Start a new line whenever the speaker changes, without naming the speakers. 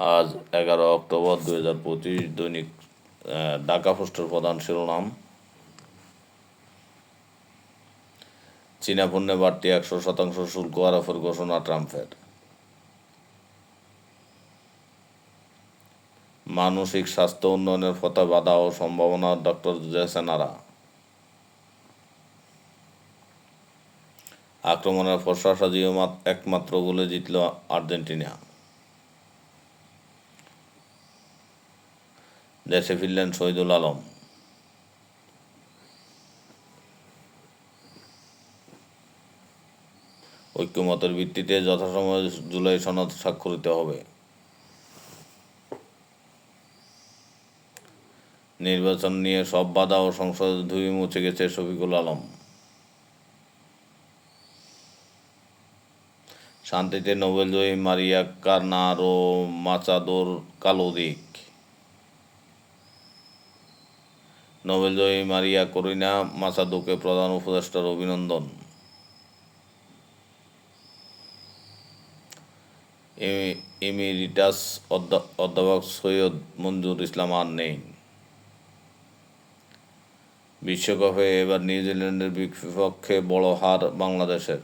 আজ এগারো অক্টোবর দুই হাজার পঁচিশ দৈনিক ঢাকা পোস্টের প্রধান শিরোনাম। চীনা পণ্যে বাড়তি একশো শতাংশ শুল্ক আরোপের ঘোষণা ট্রাম্পের। মানসিক স্বাস্থ্য উন্নয়নের পথে বাধা ও সম্ভাবনা ডক্টর জেসেনারা। আক্রমণের ফর্সা সাজিয়ে একমাত্র গোলে জিতল আর্জেন্টিনা। দেশে ফিরলেন শহীদুল আলম। ঐক্যমতের ভিত্তিতে যথাসময়ে জুলাই সনদ স্বাক্ষরিত হবে। নির্বাচন নিয়ে সব বাধা ও সংসদে ধুয়ে মুছে গেছে শফিকুল আলম। শান্তিতে নোবেলজয়ী মারিয়া কার্নারো মাচাদোর কালো নোবেলজয়ী মারিয়া করিনা মাসাদোকে প্রধান উপদেষ্টার অভিনন্দন। অধ্যা- অধ্যাপক সৈয়দ মঞ্জুর ইসলাম আর নেই। বিশ্বকাপে এবার নিউজিল্যান্ডের বিপক্ষে বড় হার বাংলাদেশের।